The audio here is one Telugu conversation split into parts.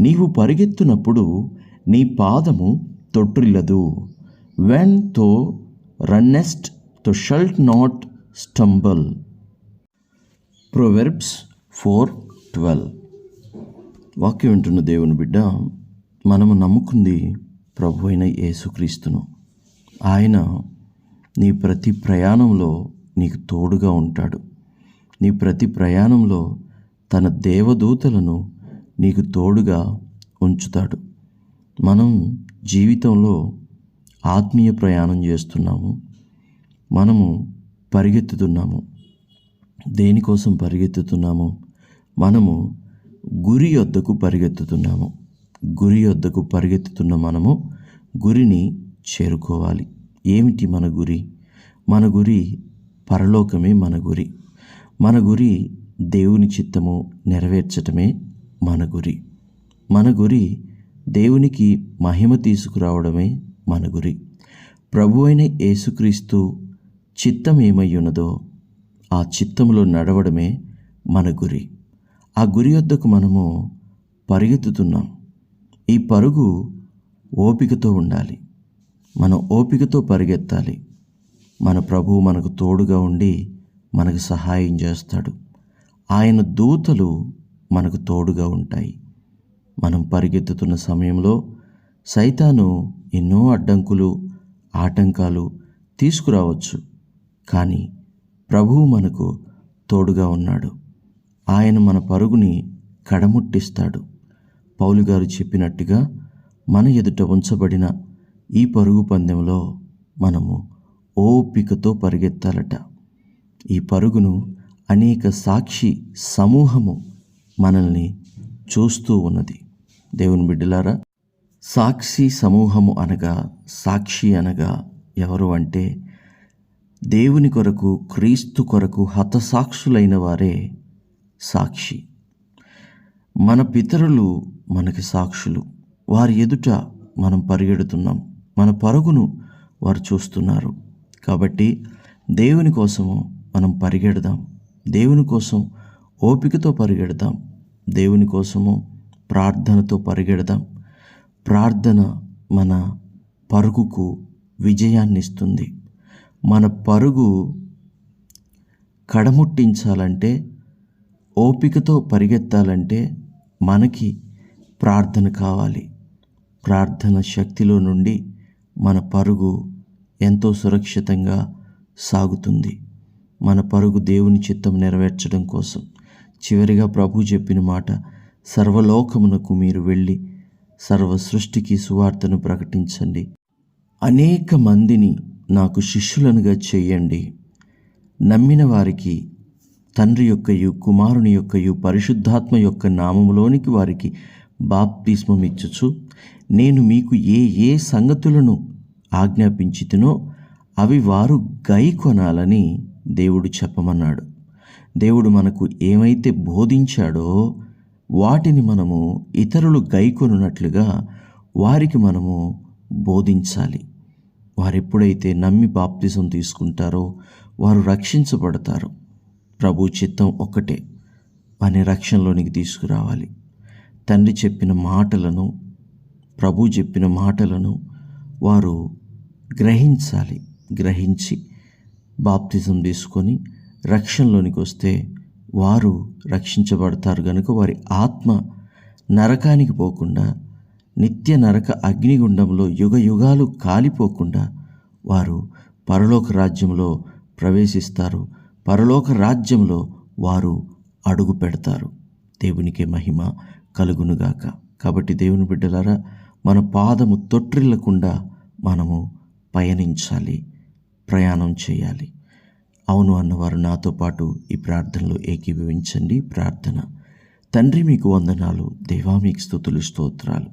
నీవు పరిగెత్తునప్పుడు నీ పాదము తొట్రిల్లదు when thou runnest thou shalt not stumble proverbs four twelve వాక్యం వింటున్న దేవుని బిడ్డ మనము నమ్ముకుంది ప్రభు అయిన యేసుక్రీస్తును. ఆయన నీ ప్రతి ప్రయాణంలో నీకు తోడుగా ఉంటాడు. నీ ప్రతి ప్రయాణంలో తన దేవదూతలను నీకు తోడుగా ఉంచుతాడు. మనం జీవితంలో ఆత్మీయ ప్రయాణం చేస్తున్నాము. మనము పరిగెత్తుతున్నాము. దేనికోసం పరిగెత్తుతున్నాము? మనము గురి వద్దకు పరిగెత్తుతున్నాము. గురి వద్దకు పరిగెత్తుతున్న మనము గురిని చేరుకోవాలి. ఏమిటి మన గురి? మన గురి పరలోకమే మన గురి. మన గురి దేవుని చిత్తము నెరవేర్చటమే మన గురి. మన గురి దేవునికి మహిమ తీసుకురావడమే మన గురి. ప్రభు అయిన యేసుక్రీస్తు చిత్తం ఏమయ్యున్నదో ఆ చిత్తంలో నడవడమే మన గురి. ఆ గురి వద్దకు మనము పరిగెత్తుతున్నాం. ఈ పరుగు ఓపికతో ఉండాలి. మనం ఓపికతో పరిగెత్తాలి. మన ప్రభువు మనకు తోడుగా ఉండి మనకు సహాయం చేస్తాడు. ఆయన దూతలు మనకు తోడుగా ఉంటాయి. మనం పరిగెత్తుతున్న సమయంలో సైతాను ఎన్నో అడ్డంకులు ఆటంకాలు తీసుకురావచ్చు. కానీ ప్రభువు మనకు తోడుగా ఉన్నాడు. ఆయన మన పరుగుని కడముట్టిస్తాడు. పౌలు గారు చెప్పినట్టుగా మన ఎదుట ఉంచబడిన ఈ పరుగు పందెంలో మనము ఓపికతో పరిగెత్తాలట. ఈ పరుగును అనేక సాక్షి సమూహము మనల్ని చూస్తూ ఉన్నది. దేవుని బిడ్డలారా సాక్షి సమూహము అనగా సాక్షి అనగా ఎవరు అంటే దేవుని కొరకు క్రీస్తు కొరకు హతసాక్షులైన వారే సాక్షి. మన పితరులు మనకి సాక్షులు. వారి ఎదుట మనం పరిగెడుతున్నాం. మన పరుగును వారు చూస్తున్నారు. కాబట్టి దేవుని కోసము మనం పరిగెడదాం. దేవుని కోసం ఓపికతో పరిగెడదాం. దేవుని కోసము ప్రార్థనతో పరిగెడదాం. ప్రార్థన మన పరుగుకు విజయాన్ని ఇస్తుంది మన పరుగు కడముట్టించాలంటే ఓపికతో పరిగెత్తాలంటే మనకి ప్రార్థన కావాలి. ప్రార్థన శక్తిలో నుండి మన పరుగు ఎంతో సురక్షితంగా సాగుతుంది. మన పరుగు దేవుని చిత్తం నెరవేర్చడం కోసం. చివరిగా ప్రభు చెప్పిన మాట సర్వలోకమునకు మీరు వెళ్ళి సర్వ సృష్టికి సువార్తను ప్రకటించండి. అనేక మందిని నాకు శిష్యులనుగా చేయండి. నమ్మిన వారికి తండ్రి యొక్కయు కుమారుని యొక్కయు పరిశుద్ధాత్మ యొక్క నామములోనికి వారికి బాప్తిస్మం ఇచ్చుచు నేను మీకు ఏ ఏ సంగతులను ఆజ్ఞాపించితినో అవి వారు గై కొనాలని దేవుడు చెప్పమన్నాడు. దేవుడు మనకు ఏమైతే బోధించాడో వాటిని మనము ఇతరులు గైకొనున్నట్లుగా వారికి మనము బోధించాలి. వారు ఎప్పుడైతే నమ్మి బాప్తిజం తీసుకుంటారో వారు రక్షించబడతారు. ప్రభు చిత్తం ఒక్కటే. వారిని రక్షణలోనికి తీసుకురావాలి. తండ్రి చెప్పిన మాటలను ప్రభు చెప్పిన మాటలను వారు గ్రహించాలి. గ్రహించి బాప్తిజం తీసుకొని రక్షణలోనికి వస్తే వారు రక్షించబడతారు కనుక వారి ఆత్మ నరకానికి పోకుండా నిత్య నరక అగ్నిగుండంలో యుగ యుగాలు కాలిపోకుండా వారు పరలోక రాజ్యంలో ప్రవేశిస్తారు. పరలోక రాజ్యంలో వారు అడుగు పెడతారు. దేవునికే మహిమ కలుగునుగాక కాబట్టి దేవుని బిడ్డలారా మన పాదము తొట్టిల్లకుండా మనము పయనించాలి ప్రయాణం చేయాలి. అవును అన్నవారు నాతో పాటు ఈ ప్రార్థనలో ఏకీభవించండి. ప్రార్థన. తండ్రి మీకు వందనాలు. దేవా మీకు స్థుతులు స్తోత్రాలు.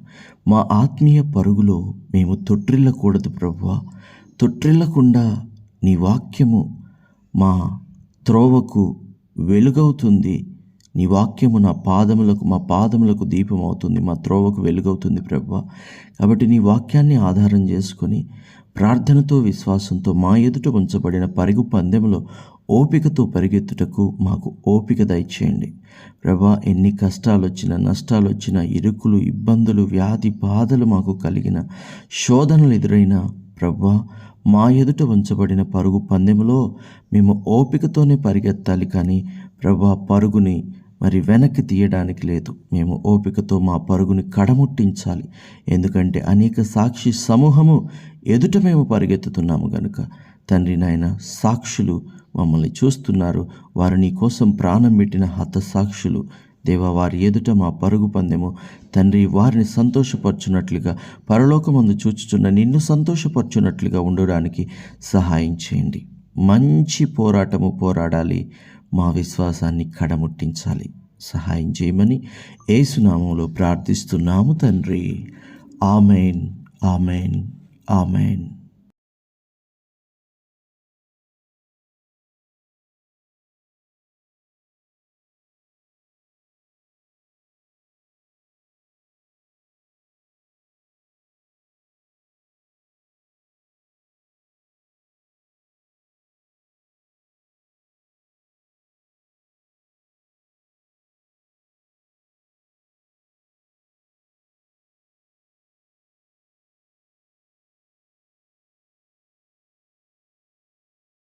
మా ఆత్మీయ పరుగులో మేము తొట్రిల్లకూడదు ప్రభువ. తొట్రిల్లకుండా నీ వాక్యము మా త్రోవకు వెలుగవుతుంది. నీ వాక్యము నా పాదములకు మా పాదములకు దీపం అవుతుంది మా త్రోవకు వెలుగవుతుంది ప్రభు కాబట్టి నీ వాక్యాన్ని ఆధారం చేసుకొని ప్రార్థనతో విశ్వాసంతో మా ఎదుట ఉంచబడిన పరుగు పందెంలో ఓపికతో పరిగెత్తుటకు మాకు ఓపిక దయచేయండి. ప్రభా ఎన్ని కష్టాలు వచ్చినా నష్టాలు వచ్చినా ఇరుకులు ఇబ్బందులు వ్యాధి బాధలు మాకు కలిగిన శోధనలు ఎదురైనా ప్రభా మా ఎదుట ఉంచబడిన పరుగు పందెములో మేము ఓపికతోనే పరిగెత్తాలి కానీ ప్రభా పరుగుని మరి వెనక్కి తీయడానికి లేదు. మేము ఓపికతో మా పరుగుని కడముట్టించాలి. ఎందుకంటే అనేక సాక్షి సమూహము ఎదుట మేము పరిగెత్తుతున్నాము గనుక తండ్రి నాయన సాక్షులు మమ్మల్ని చూస్తున్నారు. వారు నీ కోసం ప్రాణం పెట్టిన హతసాక్షులు దేవా వారి ఎదుట మా పరుగు పందెము. తండ్రి వారిని సంతోషపరచునట్లుగా పరలోకమందు చూచుచున్న నిన్ను సంతోషపరచునట్లుగా ఉండడానికి సహాయం చేయండి. మంచి పోరాటము పోరాడాలి. మా విశ్వాసాన్ని కడముట్టించాలి. సహాయం చేయమని ఏసునామంలో ప్రార్థిస్తున్నాము తండ్రి. ఆమెన్. ఆమెన్. Amen.